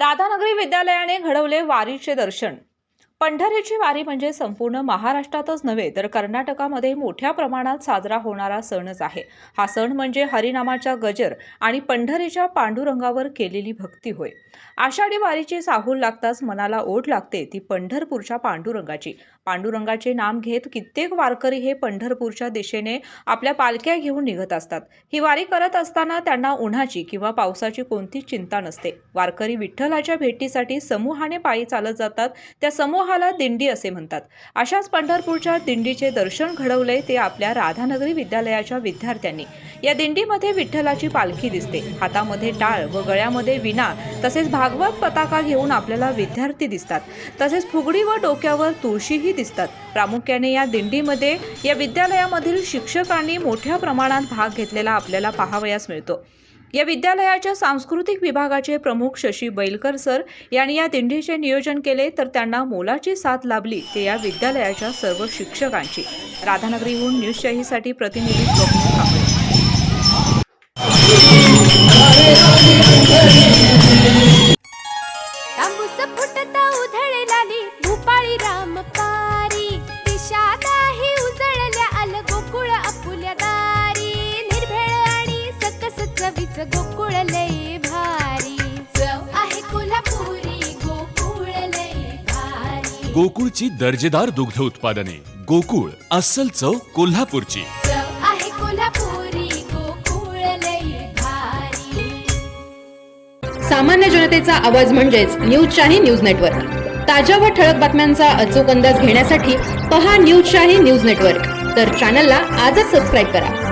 राधानगरी विद्यालयाने घडवले वारीचे दर्शन. पंढरीची वारी म्हणजे संपूर्ण महाराष्ट्रातच नव्हे तर कर्नाटकामध्ये मोठ्या प्रमाणात साजरा होणारा सणच आहे. हा सण म्हणजे हरिनामाच्या गजर आणि पंढरीच्या पांडुरंगावर केलेली भक्ती होय. आषाढी वारीची साहूल लागताच मनाला ओढ लागते ती पंढरपूरच्या पांडुरंगाची. पांडुरंगाचे नाम घेत कित्येक वारकरी हे पंढरपूरच्या दिशेने आपल्या पालख्या घेऊन निघत असतात. ही वारी करत असताना त्यांना उन्हाची किंवा पावसाची कोणतीच चिंता नसते. वारकरी विठ्ठलाच्या भेटीसाठी समूहाने पायी चालत जातात. त्या समूह समूहाला दिंडी असे म्हणतात. अशाच पंढरपूरच्या दिंडीचे दर्शन घडवले ते आपल्या राधानगरी विद्यालयाच्या विद्यार्थ्यांनी. या दिंडीमध्ये विठ्ठलाची पालखी दिसते. हातामध्ये टाळ व गळ्यामध्ये विना तसेच भागवत पताका घेऊन आपल्याला विद्यार्थी दिसतात. तसेच फुगडी व डोक्यावर तुळशीही दिसतात. प्रामुख्याने या दिंडीमध्ये या विद्यालयामधील शिक्षकांनी मोठ्या प्रमाणात भाग घेतलेला आपल्याला पाहावयास मिळतो. या विद्यालयाच्या सांस्कृतिक विभागाचे प्रमुख शशी बैलकर सर यांनी या दिंडीचे नियोजन केले तर त्यांना मोलाची साथ लाभली ते या विद्यालयाच्या सर्व शिक्षकांची. राधानगरीहून न्यूज शाहीसाठी प्रतिनिधी स्वप्न कांबळे. गोकुळ लय भारी. चव आहे कोल्हापुरी गोकुळ लय भारी. गोकुळची दर्जेदार दुग्ध उत्पादने. गोकुळ अस्सल चव कोल्हापूरची. चव आहे कोल्हापुरी गोकुळ लय भारी. सामान्य जनतेचा आवाज म्हणजेच न्यूज शाही न्यूज नेटवर्क. ताज्या व ठळक बातम्यांचा अचूक अंदाज घेण्यासाठी पहा न्यूज शाही न्यूज नेटवर्क. तर चॅनलला आजच सबस्क्राईब करा.